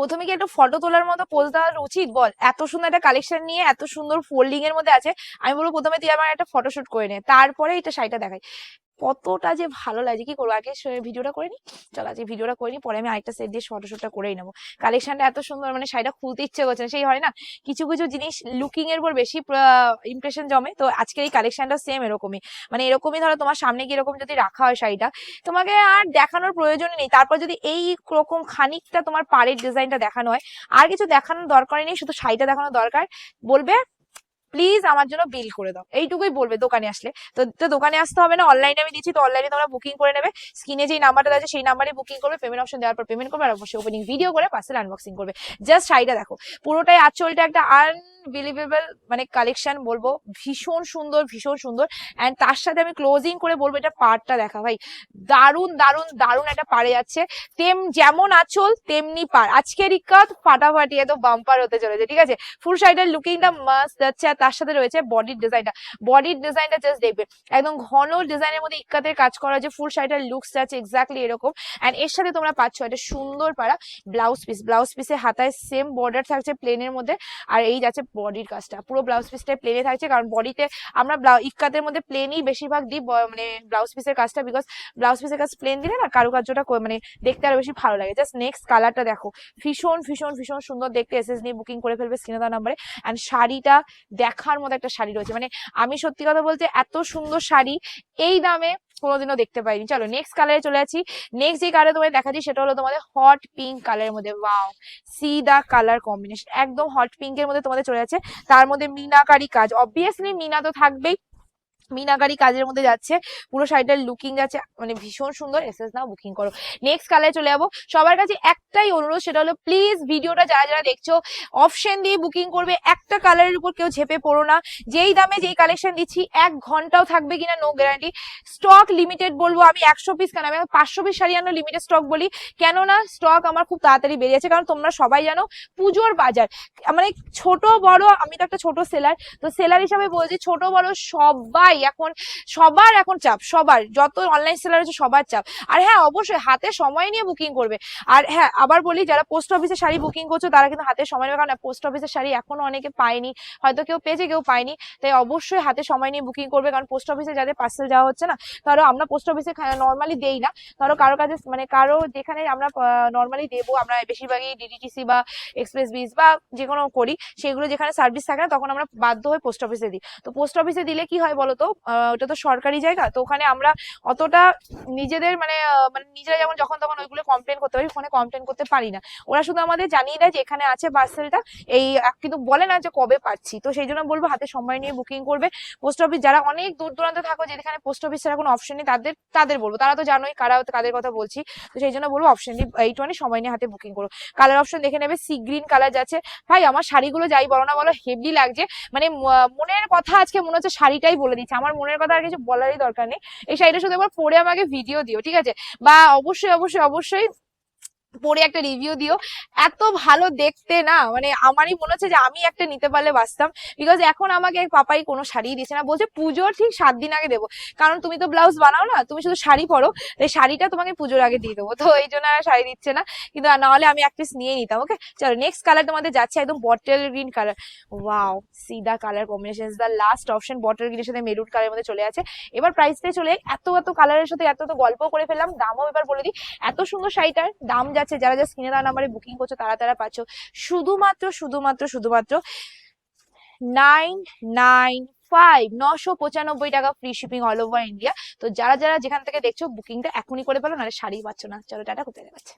প্রথমে কি একটা ফটো তোলার মতো পোজ দেওয়ার উচিত? বল, এত সুন্দর একটা কালেকশন নিয়ে, এত সুন্দর ফোল্ডিং এর মধ্যে আছে, আমি বলব প্রথমে তুই আমার একটা ফটোশুট করে নে, তারপরে এটা শাড়িটা দেখাই। কতটা যে ভালো লাগে। কি করব? আগে ভিডিওটা করে নি। চল আজকে ভিডিওটা করে নি। পরে আমি আরেকটা সেট দিয়ে ফটোশুটটা করেই নেব। কালেকশনটা এত সুন্দর মানে শাড়িটা খুলতে ইচ্ছে করছে না। সেই হয় না, কিছু কিছু জিনিস লুকিং এর উপর বেশি ইমপ্রেশন জমে। তো আজকের এই কালেকশনটা সেম এরকমই। মানে এরকমই ধরো তোমার সামনে কি এরকম যদি রাখা হয় শাড়িটা, তোমাকে আর দেখানোর প্রয়োজন নেই। তারপর যদি এই রকম খানিকটা তোমার পাড়ের ডিজাইনটা দেখানো হয়, আর কিছু দেখানোর দরকার নেই। শুধু শাড়িটা দেখানোর দরকার। বলবে প্লিজ আমার জন্য বিল করে দাও। এইটুকুই বলবে দোকানে আসলে। তো তো দোকানে আসতে হবে না অনলাইনে আমি দিচ্ছি, তো অনলাইনে তোমরা বুকিং করে নেবে। স্ক্রিনে যেই নাম্বারটা আছে সেই নাম্বারে বুকিং করবে পেমেন্ট অপশন দেওয়ার পর পেমেন্ট করবে, আর অবশ্যই ওপেনিং ভিডিও করে পার্সেল আনবক্সিং করবে। জাস্ট শাড়িটা দেখো, পুরোটাই আচলটা একটা আনবিলিভেবল মানে কালেকশন বলব, ভীষণ সুন্দর ভীষণ সুন্দর। অ্যান্ড তার সাথে আমি ক্লোজিং করে বলব, এটা পাড়টা দেখা, ভাই। দারুণ দারুণ দারুণ একটা পাড়ে যাচ্ছে। তেম যেমন আচল, তেমনি পাড়। আজকের ইকাত ফাটাফাটি এত বাম্পার হতে চলেছে, ঠিক আছে? ফুল শাড়িটার লুকিংটা মাস্ট যাচ্ছে, আর তার সাথে রয়েছে বডির ডিজাইনটা বডির ডিজাইনটা জাস্ট দেখবে। একদম ঘন ডিজাইনের মধ্যে ইক্কাতের কাজ করা যে ফুল শাড়িটার লুকস যাচ্ছে এক্স্যাক্টলি এরকম। অ্যান্ড এর সাথে তোমরা পাচ্ছ একটা সুন্দর পাড়া ব্লাউজ পিস ব্লাউজ পিসের হাতায় সেম বর্ডার থাকছে প্লেনের মধ্যে। আর এই যাচ্ছে বডির কাজটা। পুরো ব্লাউজ পিসটা প্লেনে থাকছে কারণ বডিতে আমরা ইক্কাতের মধ্যে প্লেনই বেশিরভাগ দিই মানে ব্লাউজ পিসের কাজটা বিকজ ব্লাউজ পিসের কাজ প্লেন দিলে না কারুকার্যটা মানে দেখতে আরও বেশি ভালো লাগে। জাস্ট নেক্সট কালারটা দেখো। ভীষণ ভীষণ ভীষণ সুন্দর দেখতে এসএস নিয়ে বুকিং করে ফেলবে স্ক্রিনে নাম্বারে অ্যান্ড শাড়িটা দেখার মতো একটা শাড়ি রয়েছে। মানে আমি সত্যি কথা বলতে এত সুন্দর শাড়ি, এই দামে কোনোদিনও দেখতে পাইনি। চলো নেক্সট কালারে চলে আসি নেক্সট যে কালার তোমাদের দেখাচ্ছি, সেটা হলো তোমাদের হট পিঙ্ক কালারের মধ্যে। Wow see the colour combination একদম হট পিঙ্কের মধ্যে তোমাদের চলে যাচ্ছে। তার মধ্যে মিনাকারি কাজ। অবভিয়াসলি মিনা তো থাকবেই। মিনাকারি কাজের মধ্যে যাচ্ছে। পুরো শাড়িটার লুকিং যাচ্ছে মানে ভীষণ সুন্দর। এসএস নাও বুকিং করো। নেক্সট কালারে চলে যাব। সবার কাছে একটাই অনুরোধ, সেটা হলো প্লিজ ভিডিওটা যারা যারা দেখছ অপশন দিয়ে বুকিং করবে। একটা কালারের উপর কেউ ঝেপে পড়ো না। যেই দামে যেই কালেকশন দিচ্ছি, এক ঘন্টাও থাকবে কিনা নো গ্যারান্টি স্টক লিমিটেড বলব আমি একশো পিস কেন? আমি পাঁচশো পিস শাড়ি আনো লিমিটেড স্টক বলি। কেননা স্টক আমার খুব তাড়াতাড়ি বেরিয়ে যাচ্ছে। কারণ তোমরা সবাই জানো, পুজোর বাজার মানে ছোট বড়, আমি তো একটা ছোট সেলার তো সেলার হিসাবে বলছি ছোট বড় সবাই এখন সবার এখন চাপ, সবার, যত অনলাইন সেলার আছে সবার চাপ। আর হ্যাঁ অবশ্যই হাতে সময় নিয়ে বুকিং করবে। আর হ্যাঁ আবার বলি, যারা পোস্ট অফিসে শাড়ি বুকিং করছ, তারা কিন্তু হাতে সময় নেবে। কারণ পোস্ট অফিসের শাড়ি এখনও অনেকে পায়নি, হয়তো কেউ পেয়েছে, কেউ পায়নি। তাই অবশ্যই হাতে সময় নিয়ে বুকিং করবে। কারণ পোস্ট অফিসে যাদের পার্সেল যাওয়া হচ্ছে না, ধরো আমরা পোস্ট অফিসে নর্মালি দেই না। ধরো কারও কাছে মানে কারও যেখানে আমরা নর্মালি দেবো, আমরা বেশিরভাগই ডিডিটিসি বা এক্সপ্রেস বিস বা যে কোনো করি, সেগুলো যেখানে সার্ভিস থাকে না, তখন আমরা বাধ্য হয়ে পোস্ট অফিসে দিই। তো পোস্ট অফিসে দিলে কি হয় বলতো ওটা তো সরকারি জায়গা, তো ওখানে আমরা অতটা নিজেদের মানে মানে নিজেরা যেমন যখন তখন ওইগুলো কমপ্লেন করতে পারি ফোনে কমপ্লেন করতে পারি না। ওরা শুধু আমাদের জানিয়ে দেয় যে এখানে আছে পার্সেলটা এই কিন্তু বলে না যে কবে পাচ্ছি। তো সেই জন্য বলব হাতে সময় নিয়ে বুকিং করবে। পোস্ট অফিস যারা অনেক দূর দূরান্তে থাকো যেখানে পোস্ট অফিস ছাড়া কোনো অপশন নেই, তাদের তাদের বলব। তারা তো জানোই কারা কাদের কথা বলছি। তো সেই জন্য বলব অপশন এই এইটুখানি সময় নিয়ে হাতে বুকিং করো। কালার অপশন দেখে নেবে সি গ্রিন কালার যাচ্ছে। ভাই, আমার শাড়িগুলো যাই বলো না বলো হেভি লাগছে। মানে মনের কথা আজকে মনে হচ্ছে শাড়িটাই বলে দিচ্ছে। আমার মনের কথা আর কিছু বলারই দরকার নেই। এই শাড়িটা শুধু একবার পরে আমাকে ভিডিও দিও, ঠিক আছে? বা অবশ্যই অবশ্যই অবশ্যই পরে একটা রিভিউ দিও। এত ভালো দেখতে না মানে আমারই মনে হচ্ছে যে আমি একটা নিতে পারলে বাঁচতাম। বিকজ এখন আমাকে পাপাই কোনো শাড়ি দিচ্ছে না। বলছে, পুজোর ঠিক সাত দিন আগে দেবো। কারণ তুমি তো ব্লাউজ বানাও না, তুমি শুধু শাড়ি পরো, তাই শাড়িটা তোমাকে পুজোর আগে দিয়ে দেবো। তো এই জন্য আর শাড়ি দিচ্ছে না। কিন্তু নাহলে আমি এক পিস নিয়ে নিতাম ওকে চলো নেক্সট কালার তোমাদের যাচ্ছে একদম bottle green colour wow সিদা colour combination the last option bottle গ্রিনের সাথে মেরুন কালারের মধ্যে চলে আছে। এবার প্রাইসটাই চলে, এত এত কালারের সাথে এত এত গল্প করে ফেললাম। দামও এবার বলে দিই, এত সুন্দর শাড়িটার দাম যাচ্ছে, যারা যা স্ক্রিনে দেওয়া নাম্বারে বুকিং করছ, তারা তারা পাচ্ছ। শুধুমাত্র শুধুমাত্র শুধুমাত্র নাইন নাইন ফাইভ নশো পঁচানব্বই টাকা free shipping all over India তো যারা যারা যেখান থেকে দেখছ বুকিংটা এখনই করে ফেলো, নাহলে শাড়ি পাচ্ছ না। চলো, টাটা, কোথায় যাচ্ছে?